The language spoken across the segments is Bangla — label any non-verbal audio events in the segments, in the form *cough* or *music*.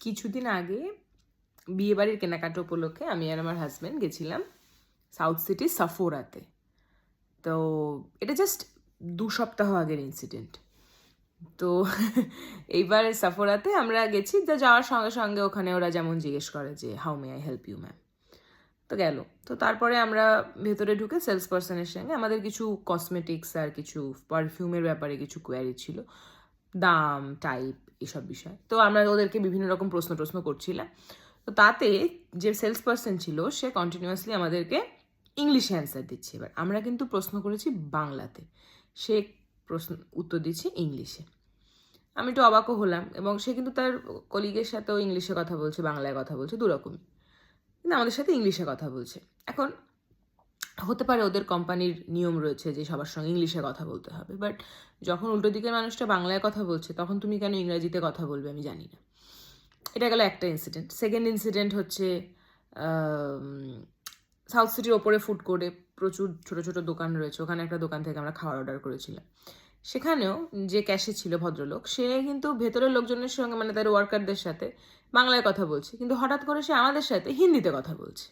কিছুদিন আগে বিয়েবাড়ির কেনাকাটা উপলক্ষে আমি আর আমার হাজব্যান্ড গেছিলাম সাউথ সিটি সাফোরাতে তো এটা জাস্ট দু সপ্তাহ আগের ইনসিডেন্ট তো *laughs* এইবার সাফোরাতে আমরা গেছি, তো যাওয়ার সঙ্গে সঙ্গে ওখানে ওরা যেমন জিজ্ঞেস করে যে how may I help you ma'am তো গেল। তো তারপরে আমরা ভেতরে ঢুকে সেলস পার্সনের সঙ্গে আমাদের কিছু কসমেটিক্স আর কিছু পারফিউমের ব্যাপারে কিছু কোয়ারি ছিল। দাম টাইপ এসব বিষয়। তো আমরা ওদেরকে বিভিন্ন রকম প্রশ্ন প্রশ্ন করছিলাম। তো তাতে যে সেলস পার্সন ছিল, সে কন্টিনিউয়াসলি আমাদেরকে ইংলিশে অ্যান্সার দিচ্ছে। এবার আমরা কিন্তু প্রশ্ন করেছি বাংলাতে। সে প্রশ্ন, উত্তর দিচ্ছে ইংলিশে আমি একটু অবাকও হলাম এবং সে কিন্তু তার কলিগের সাথেও ইংলিশে কথা বলছে, বাংলায় কথা বলছে, দুরকমই। কিন্তু আমাদের সাথে ইংলিশে কথা বলছে। এখন হতে পারে ওদের কোম্পানির নিয়ম রয়েছে যে সবার সঙ্গে ইংলিশে কথা বলতে হবে। বাট যখন উল্টো দিকের মানুষটা বাংলায় কথা বলছে, তখন তুমি কেন ইংরাজিতে কথা বলবে আমি জানি না। এটা গেল একটা ইনসিডেন্ট সেকেন্ড ইনসিডেন্ট হচ্ছে সাউথ সিটির ওপরে ফুড কোর্টে প্রচুর ছোট ছোট দোকান রয়েছে। ওখানে একটা দোকান থেকে আমরা খাবার অর্ডার করেছিলাম। সেখানেও যে ক্যাশে ছিল ভদ্রলোক, সে কিন্তু ভেতরের লোকজনের সঙ্গে মানে তার ওয়ার্কারদের সাথে বাংলায় কথা বলছে। কিন্তু হঠাৎ করে সে আমাদের সাথে হিন্দিতে কথা বলছে।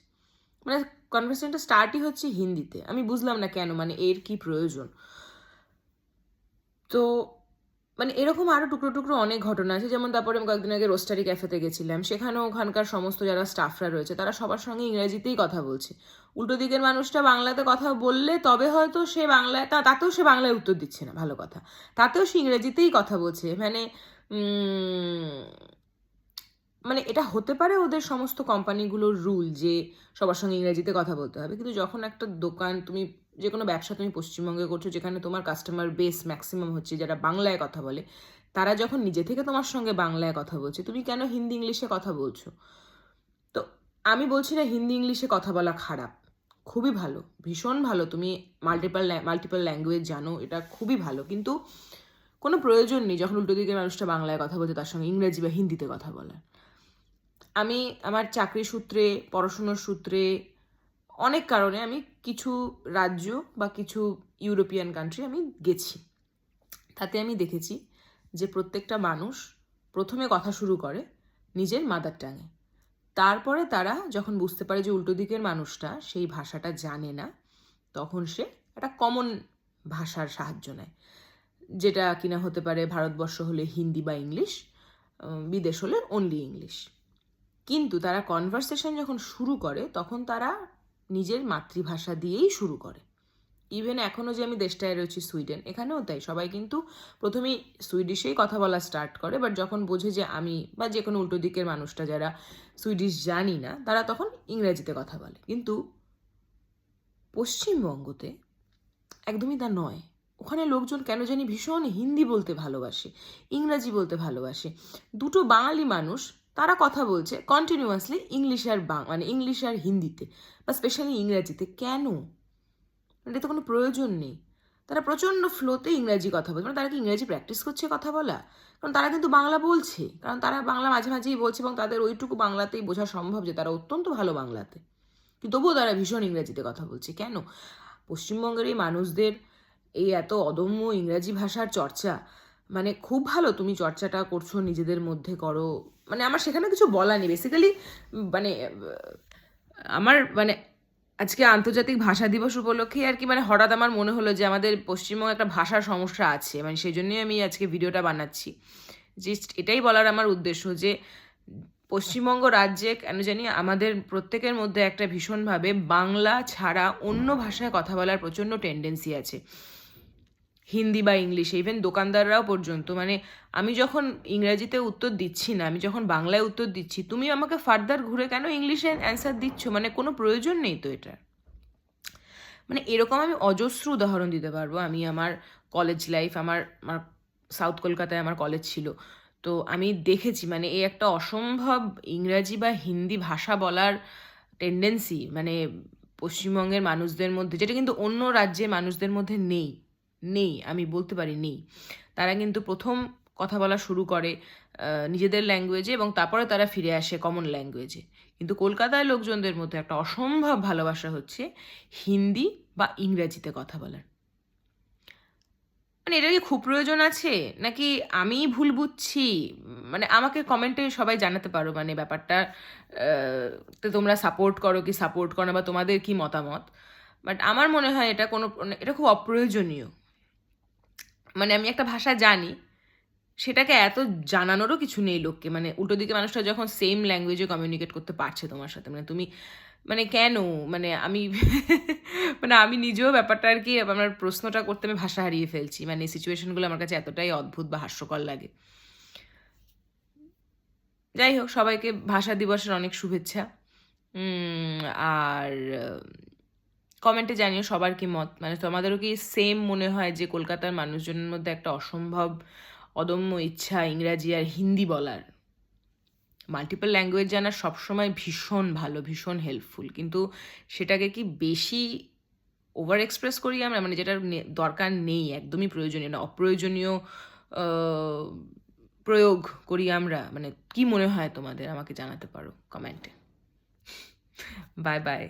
মানে কনভারসেশনটা স্টার্টই হচ্ছে হিন্দিতে। আমি বুঝলাম না কেন মানে এর কি প্রয়োজন? তো মানে এরকম আরও টুকরো টুকরো অনেক ঘটনা আছে। যেমন তারপরে আমি কয়েকদিন আগে রোস্টারি ক্যাফেতে গেছিলাম। সেখানেও ওখানকার সমস্ত যারা স্টাফরা রয়েছে, তারা সবার সঙ্গে ইংরেজিতেই কথা বলছে। উল্টো দিকের মানুষটা বাংলাতে কথা বললে তবে হয়তো সে বাংলায়, তা, তাতেও সে বাংলায় উত্তর দিচ্ছে না, ভালো কথা। তাতেও সে ইংরেজিতেই কথা বলছে। মানে মানে এটা হতে পারে ওদের সমস্ত কোম্পানিগুলোর রুল যে সবার সঙ্গে ইংরেজিতে কথা বলতে হবে। কিন্তু যখন একটা দোকান তুমি যে কোনো ব্যবসা তুমি পশ্চিমবঙ্গে করছ, যেখানে তোমার কাস্টমার বেস ম্যাক্সিমাম হচ্ছে, যারা বাংলায় কথা বলে, তারা যখন নিজে থেকে তোমার সঙ্গে বাংলায় কথা বলছে, তুমি কেন হিন্দি ইংলিশে কথা বলছো? তো আমি বলছি না হিন্দি ইংলিশে কথা বলা খারাপ। খুবই ভালো, ভীষণ ভালো। তুমি মাল্টিপাল মাল্টিপাল ল্যাঙ্গুয়েজ জানো, এটা খুবই ভালো। কিন্তু কোনো প্রয়োজন নেই যখন উল্টো দিকে মানুষটা বাংলায় কথা বলছে, তার সঙ্গে ইংরেজি বা হিন্দিতে কথা বলার। আমি আমার চাকরি সূত্রে, পড়াশুনোর সূত্রে, অনেক কারণে আমি কিছু রাজ্য বা কিছু ইউরোপিয়ান কান্ট্রি আমি গেছি। তাতে আমি দেখেছি যে প্রত্যেকটা মানুষ প্রথমে কথা শুরু করে নিজের মাদার টাঙে তারপরে তারা যখন বুঝতে পারে যে উল্টো দিকের মানুষটা সেই ভাষাটা জানে না, তখন সে একটা কমন ভাষার সাহায্য নেয়। যেটা কিনা হতে পারে ভারতবর্ষ হলে হিন্দি বা ইংলিশ বিদেশ হলে অনলি ইংলিশ কিন্তু তারা কনভারসেশন যখন শুরু করে, তখন তারা নিজের মাতৃভাষা দিয়েই শুরু করে। ইভেন এখনও যে আমি দেশটায় রয়েছি, সুইডেন, এখানেও তাই। সবাই কিন্তু প্রথমেই সুইডিশেই কথা বলা স্টার্ট করে বাট যখন বোঝে যে আমি বা যে কোনো উল্টো দিকের মানুষটা যারা সুইডিশ জানি না, তারা তখন ইংরেজিতে কথা বলে। কিন্তু পশ্চিমবঙ্গতে একদমই তা নয়। ওখানে লোকজন কেন জানি ভীষণ হিন্দি বলতে ভালোবাসে, ইংরাজি বলতে ভালোবাসে। দুটো বাঙালি মানুষ তারা কথা বলছে কন্টিনিউয়াসলি ইংলিশ আর বাং মানে ইংলিশ আর হিন্দিতে বা স্পেশালি ইংরাজিতে। কেন? এটা তো কোনো প্রয়োজন নেই। তারা প্রচণ্ড ফ্লোতে ইংরাজি কথা বলছে। মানে তারা কি ইংরাজি প্র্যাকটিস করছে কথা বলা? কারণ তারা কিন্তু বাংলা বলছে। কারণ তারা বাংলা মাঝে মাঝেই বলছে এবং তাদের ওইটুকু বাংলাতেই বোঝা সম্ভব যে তারা অত্যন্ত ভালো বাংলাতে। কিন্তু তবুও তারা ভীষণ ইংরাজিতে কথা বলছে। কেন? পশ্চিমবঙ্গের এই মানুষদের এই এত অদম্য ইংরাজি ভাষার চর্চা মানে খুব ভালো তুমি চর্চাটা করছ নিজেদের মধ্যে করো। মানে আমার সেখানে কিছু বলা নেই। বেসিক্যালি মানে আমার মানে আজকে আন্তর্জাতিক ভাষা দিবস উপলক্ষে আর কি মানে হঠাৎ আমার মনে হলো যে আমাদের পশ্চিমবঙ্গে একটা ভাষার সমস্যা আছে। মানে সেই জন্যই আমি আজকে ভিডিওটা বানাচ্ছি। জাস্ট এটাই বলার আমার উদ্দেশ্য যে, পশ্চিমবঙ্গ রাজ্যে কেন জানি আমাদের প্রত্যেকের মধ্যে একটা ভীষণভাবে বাংলা ছাড়া অন্য ভাষায় কথা বলার প্রচণ্ড টেন্ডেন্সি আছে। হিন্দি বা ইংলিশে ইভেন দোকানদাররাও পর্যন্ত। মানে আমি যখন ইংরাজিতে উত্তর দিচ্ছি না, আমি যখন বাংলায় উত্তর দিচ্ছি, তুমি আমাকে ফার্দার ঘুরে কেন ইংলিশে অ্যান্সার দিচ্ছ? মানে কোনো প্রয়োজন নেই তো এটা মানে এরকম আমি অজস্র উদাহরণ দিতে পারব। আমি আমার কলেজ লাইফ আমার আমার সাউথ কলকাতায় আমার কলেজ ছিল। তো আমি দেখেছি মানে এই একটা অসম্ভব ইংরাজি বা হিন্দি ভাষা বলার টেন্ডেন্সি মানে পশ্চিমবঙ্গের মানুষদের মধ্যে, যেটা কিন্তু অন্য রাজ্যের মানুষদের মধ্যে নেই। নেই, আমি বলতে পারি নেই। তারা কিন্তু প্রথম কথা বলা শুরু করে নিজেদের ল্যাঙ্গুয়েজে এবং তারপরে তারা ফিরে আসে কমন ল্যাঙ্গুয়েজে কিন্তু কলকাতায় লোকজনদের মধ্যে একটা অসম্ভব ভালোবাসা হচ্ছে হিন্দি বা ইংরেজিতে কথা বলার। মানে এটা কি খুব প্রয়োজন আছে? নাকি আমি ভুল বুঝছি? মানে আমাকে কমেন্টে সবাই জানাতে পারো মানে ব্যাপারটা তোমরা সাপোর্ট করো কি সাপোর্ট করো না বা তোমাদের কি মতামত? বাট আমার মনে হয় এটা কোনো মানে এটা খুব অপ্রয়োজনীয়। মানে আমি একটা ভাষা জানি, সেটাকে এত জানানোরও কিছু নেই লোককে। মানে উল্টো দিকে মানুষটা যখন সেম ল্যাঙ্গুয়েজে কমিউনিকেট করতে পারছে তোমার সাথে মানে তুমি মানে কেন? মানে আমি *laughs* মানে আমি নিজেও ব্যাপারটা আর কি, আমার প্রশ্নটা করতে আমি ভাষা হারিয়ে ফেলছি। মানে এই সিচুয়েশনগুলো আমার কাছে এতটাই অদ্ভুত বা হাস্যকর লাগে। যাই হোক, সবাইকে ভাষা দিবসের অনেক শুভেচ্ছা। আর কমেন্টে জানিও সবার কি মত? মানে তোমাদেরও কি সেম মনে হয় যে কলকাতার মানুষজনের মধ্যে একটা অসম্ভব, অদম্য ইচ্ছা ইংরাজি আর হিন্দি বলার? মাল্টিপল ল্যাঙ্গুয়েজ জানা সবসময় ভীষণ ভালো, ভীষণ হেল্পফুল কিন্তু সেটাকে কি বেশি ওভার এক্সপ্রেস করি আমরা? মানে যেটার দরকার নেই, একদমই প্রয়োজনীয় না, অপ্রয়োজনীয় প্রয়োগ করি আমরা। মানে কি মনে হয় তোমাদের? আমাকে জানাতে পারো কমেন্টে। *laughs* Bye bye